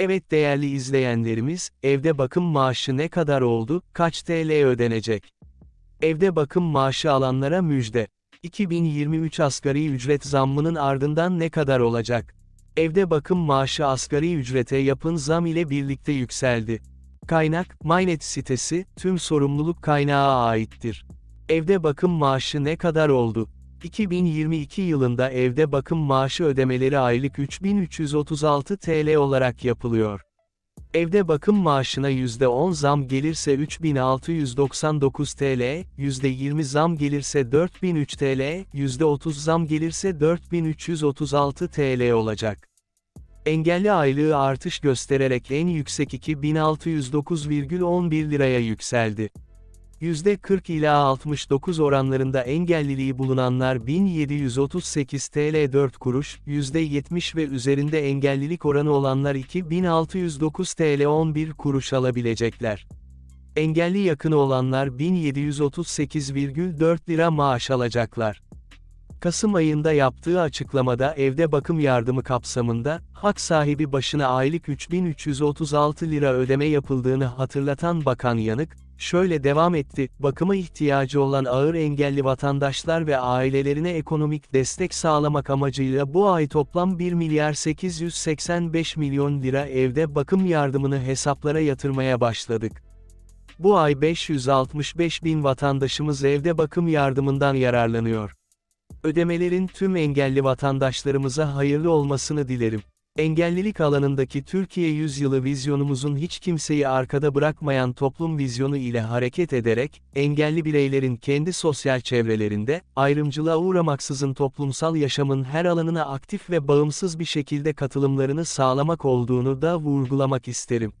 Evet değerli izleyenlerimiz, evde bakım maaşı ne kadar oldu, kaç TL ödenecek? Evde bakım maaşı alanlara müjde. 2023 asgari ücret zammının ardından ne kadar olacak? Evde bakım maaşı asgari ücrete yapın zam ile birlikte yükseldi. Kaynak, Mynet sitesi, tüm sorumluluk kaynağa aittir. Evde bakım maaşı ne kadar oldu? 2022 yılında evde bakım maaşı ödemeleri aylık 3336 TL olarak yapılıyor. Evde bakım maaşına %10 zam gelirse 3699 TL, %20 zam gelirse 4003 TL, %30 zam gelirse 4336 TL olacak. Engelli aylığı artış göstererek en yüksek 2609,11 liraya yükseldi. %40 ila 69 oranlarında engelliliği bulunanlar 1738 TL 4 kuruş, %70 ve üzerinde engellilik oranı olanlar 2609 TL 11 kuruş alabilecekler. Engelli yakını olanlar 1738,4 lira maaş alacaklar. Kasım ayında yaptığı açıklamada evde bakım yardımı kapsamında, hak sahibi başına aylık 3336 lira ödeme yapıldığını hatırlatan Bakan Yanık, şöyle devam etti, bakıma ihtiyacı olan ağır engelli vatandaşlar ve ailelerine ekonomik destek sağlamak amacıyla bu ay toplam 1 milyar 885 milyon lira evde bakım yardımını hesaplara yatırmaya başladık. Bu ay 565 bin vatandaşımız evde bakım yardımından yararlanıyor. Ödemelerin tüm engelli vatandaşlarımıza hayırlı olmasını dilerim. Engellilik alanındaki Türkiye Yüzyılı vizyonumuzun hiç kimseyi arkada bırakmayan toplum vizyonu ile hareket ederek, engelli bireylerin kendi sosyal çevrelerinde, ayrımcılığa uğramaksızın toplumsal yaşamın her alanına aktif ve bağımsız bir şekilde katılımlarını sağlamak olduğunu da vurgulamak isterim.